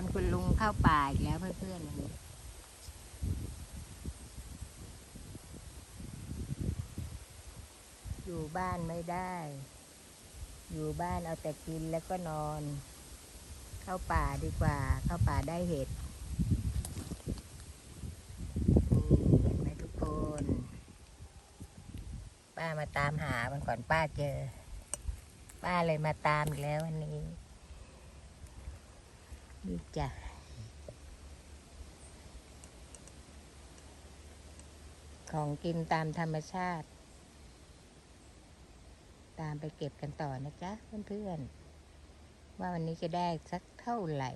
วนคุณลุงเข้าป่าอีกแล้วเพื่อนๆวันนี้อยู่บ้านไม่ได้ อยู่บ้านเอาแต่กินแล้วก็นอน เข้าป่าดีกว่า เข้าป่าได้เห็ดนี่เห็นไหมทุกคน ป้ามาตามหามันก่อนป้าเจอ ป้าเลยมาตามอีกแล้ววันนี้ นี่จ้ะของกินตามธรรมชาติ ตามไปเก็บกันต่อนะจ๊ะเพื่อนๆ ว่าวันนี้จะได้สักเท่าไหร่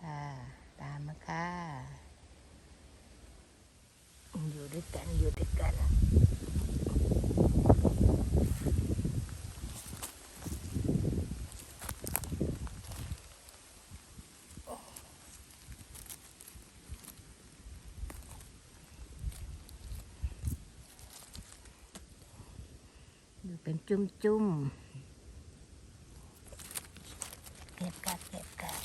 ค่ะ ตามมาค่ะ อยู่ด้วยกันอยู่ด้วยกัน ดูเป็นจุ้มจุ้มๆเก็บกัดเก็บกัด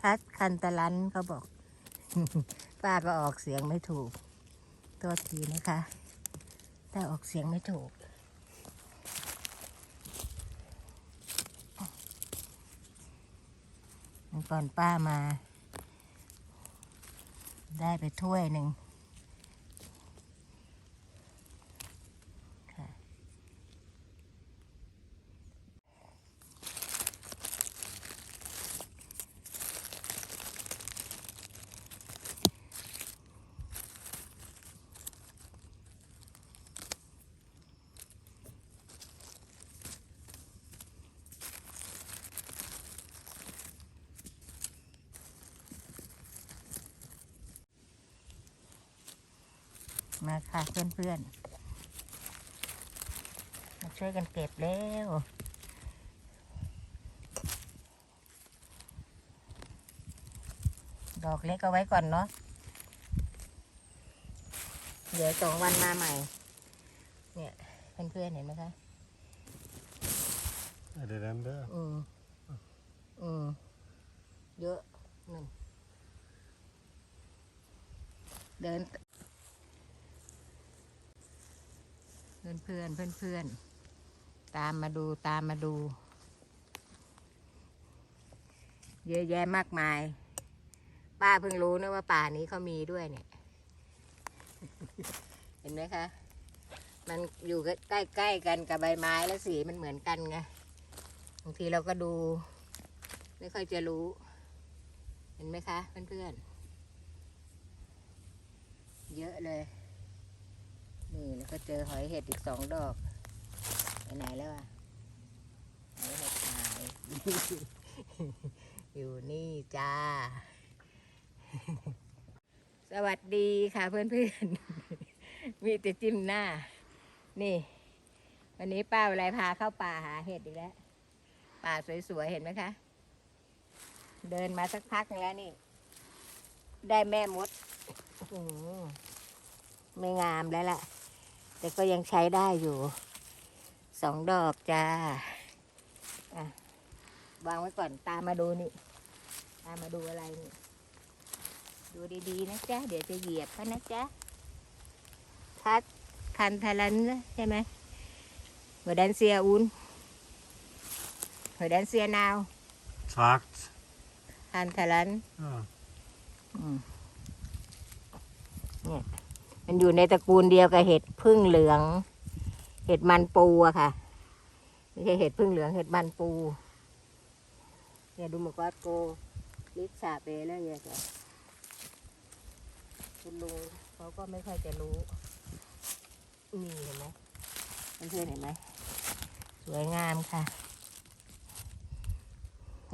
คัสคันตะลันเขาบอก ป้าก็ออกเสียงไม่ถูก ตัวทีนะคะ ถ้าออกเสียงไม่ถูก ก่อนป้ามา ได้ไปถ้วยหนึ่ง มาค่ะเพื่อนๆ มาช่วยกันเก็บแล้วดอกเล็กเอาไว้ก่อนเนาะ เดี๋ยวสองวันมาใหม่ เนี่ยเพื่อนๆเห็นไหมคะ Är det den där? อืมอืมเยอะหนึ่งเดิน เพื่อนเพื่อนเพื่อนเพื่อนตามมาดูตามมาดู เยอะแยะมากมาย ป้าเพิ่งรู้นะว่าป่านี้เขามีด้วยเนี่ย เห็นไหมคะ มันอยู่ใกล้ ๆ กันกับใบไม้แล้วสีมันเหมือนกันไงบางทีเราก็ดู ไม่ค่อยจะรู้ เห็นไหมคะเพื่อนๆเยอะเลย นี่แล้วก็เจอหอยเห็ดอีกสองดอกไปไหนแล้วอะหอยเห็ดหาย อยู่นี่จ้า สวัสดีค่ะเพื่อนๆมีแต่จิ้มหน้า นี่ วันนี้ป้าอะไรพาเข้าป่าหาเห็ดอีกแล้ว ป่าสวยๆเห็นไหมคะ เดินมาสักพักแล้วนี่ ได้แม่มดอื้อหือไม่งามแล้วล่ะ แต่ก็ยังใช้ได้อยู่สองดอกจ้าอะวางไว้ก่อนตามมาดูนี่ ตามมาดูอะไรนี่ ดูดีๆนะจ๊ะ เดี๋ยวจะเหยียบเขานะจ๊ะคัดคันทารันนะใช่ไหมเวอร์แดนเซียอุน Hồi đến xưa nào Tack. Hành thà lấn Ja. เนี่ย มันอยู่ในตระกูลเดียวกับเห็ดพึ่งเหลือง เห็ดมันปูอะค่ะไม่ใช่เห็ดพึ่งเหลืองเห็ดมันปูเนี่ยดูหมกวัดโกลิสาเปแล้วเนี่ยจ้ะคุณลุงเขาก็ไม่ค่อยจะรู้นี่เห็นไหมเพื่อนเห็นไหมสวยงามค่ะ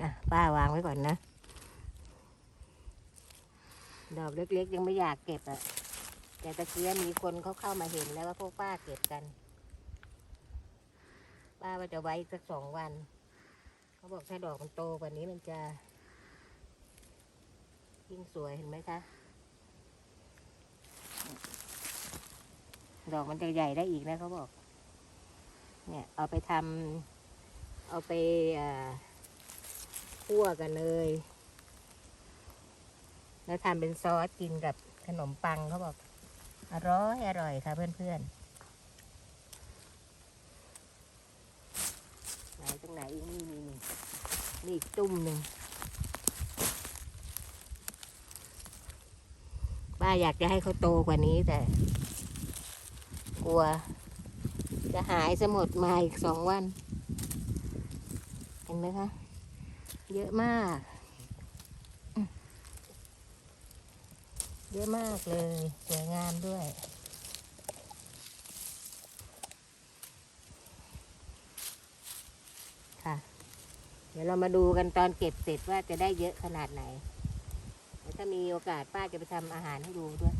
อะป้าวางไว้ก่อนนะ ดอกเล็กๆ ยังไม่อยากเก็บอะ แต่ตะเกียมีคนเขาเข้ามาเห็นแล้วว่าพวกป้าเก็บกัน ป้าว่าจะไว้สักสองวัน เขาบอกถ้าดอกมันโตกว่านี้มันจะยิ่งสวยเห็นไหมคะ ดอกมันจะใหญ่ได้อีกนะเขาบอก เนี่ย เอาไปทำเอาไปอ่าคั่วกันเลย แล้วทำเป็นซอสกินกับขนมปังเขาบอก อร่อยอร่อยค่ะเพื่อนๆไหนตรงไหนอีกนี่นี่นี่นี่อีกตุ้มหนึ่งป้าอยากจะให้เขาโตกว่านี้แต่ กลัว จะหายสมดมาอีกสองวัน เห็นไหมคะ เยอะมาก เยอะมากเลย สวยงามด้วย ค่ะ เดี๋ยวเรามาดูกันตอนเก็บเสร็จว่าจะได้เยอะขนาดไหนเดี๋ยวถ้ามีโอกาสป้าจะไปทำอาหารให้ดูด้วย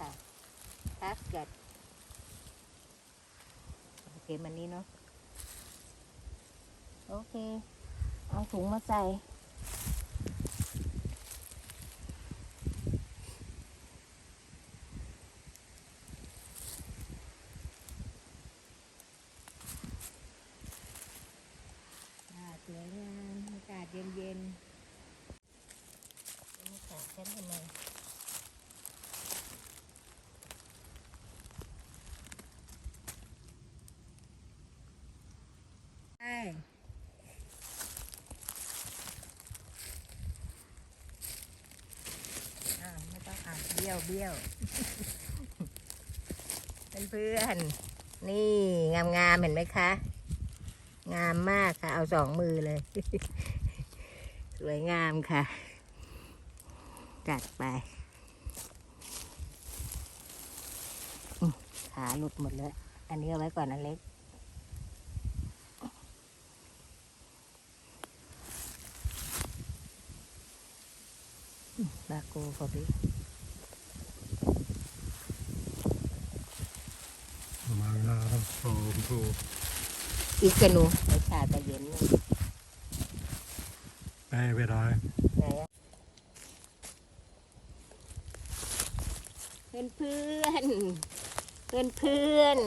ค่ะทักกัดโอเคมันนี้เนาะ โอเค เอาถุงมาใส่ อ่าสวยงามอากาศ เย็นเย็นๆบรรยากาศฉันทำไมใช่อ่าไม่ต้องอ่านเบี้ยวเบี้ยวเพื่อนๆนี่งามๆเห็นไหมคะ งามมากค่ะ เอาสองมือเลย สวยงามค่ะ จัดไปอื้อขาหลุดหมดเลย อันนี้เอาไว้ก่อนอันเล็กอื้อบาโกพอดีมาลาโอ้โหอีกกระนูไปชาแต่เย็นเไปไม่ได้อะเพื่อนเพื่อนเพื่อนเพื่อน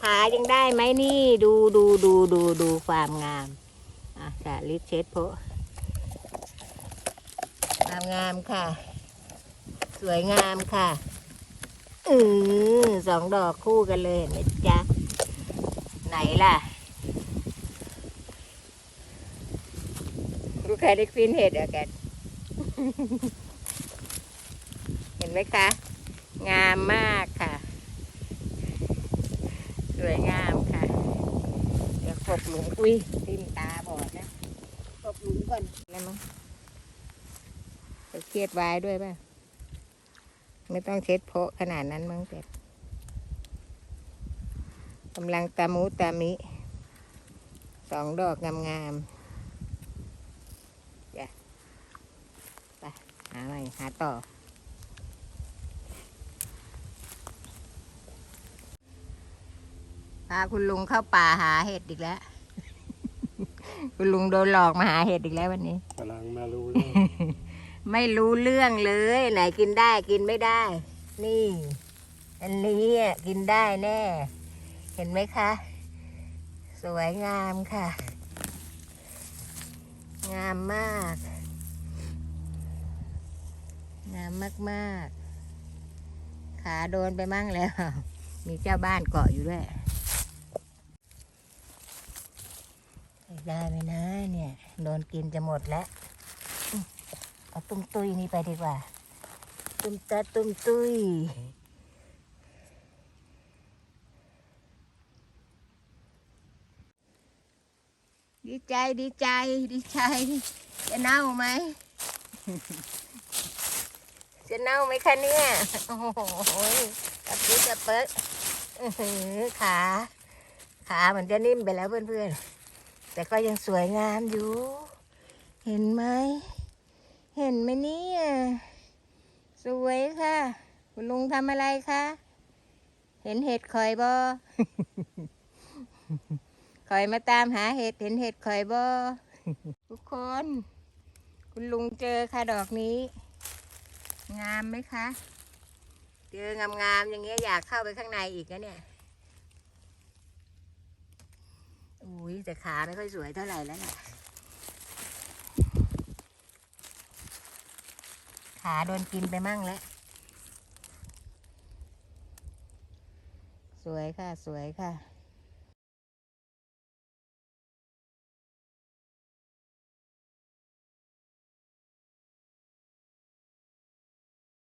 ขายังได้ไหมนี่ดูดูดูดูดูความงามอะสาลิดเช็ดโพงามงามค่ะ สวยงามค่ะอือสองดอกคู่กันเลยนะจ๊ะไหนล่ะ ลูกใครได้ฟินเห็ดอะแกเห็นไหมคะ งามมากค่ะ สวยงามค่ะ เดี๋ยวกบหลุมอุ้ยทิมตาบอดนะกบหลุมก่อนแล้วมั้งจะเครียดไว้ด้วยป่ะ ไม่ต้องเช็ดโพะขนาดนั้นมั้งแต่กำลังตามูตามิ สองดอกงามๆจ้ะไป หาใหม่หาต่อ พาคุณลุงเข้าป่าหาเห็ดอีกแล้ว คุณลุงโดนหลอกมาหาเห็ดอีกแล้ววันนี้กำลังมารู้เรื่องไม่รู้เรื่องเลย ไหนกินได้กินไม่ได้ นี่ อันนี้อะกินได้แน่ เห็นไหมคะ สวยงามค่ะ งามมาก งามมากๆ ขาโดนไปมั่งแล้ว มีเจ้าบ้านเกาะอยู่ด้วยได้ไหมนะเนี่ย โดนกินจะหมดแล้ว เอาตุ้มตุ้ยนี่ไปดีกว่า ตุ้มตาตุ้มตุ้ยดีใจดีใจดีใจ จะเน่าไหม จะเน่าไหมคะเนี่ย โอ้โหกระปุกกระเปิกอื้อหือขา ขาเหมือนจะนิ่มไปแล้วเพื่อนๆ แต่ก็ยังสวยงามอยู่ เห็นไหม เห็นไหมเนี่ย สวยค่ะ คุณลุงทำอะไรคะ เห็นเห็ดคอยบอคอยมาตามหาเห็ด เห็นเห็ดคอยบอทุกคน คุณลุงเจอค่ะดอกนี้ งามไหมคะเจองามๆอย่างเงี้ยอยากเข้าไปข้างในอีกนะเนี่ยอุ้ยแต่ขาไม่ค่อยสวยเท่าไหร่แล้วน่ะขาโดนกินไปมั่งแล้ว สวยค่ะ สวยค่ะ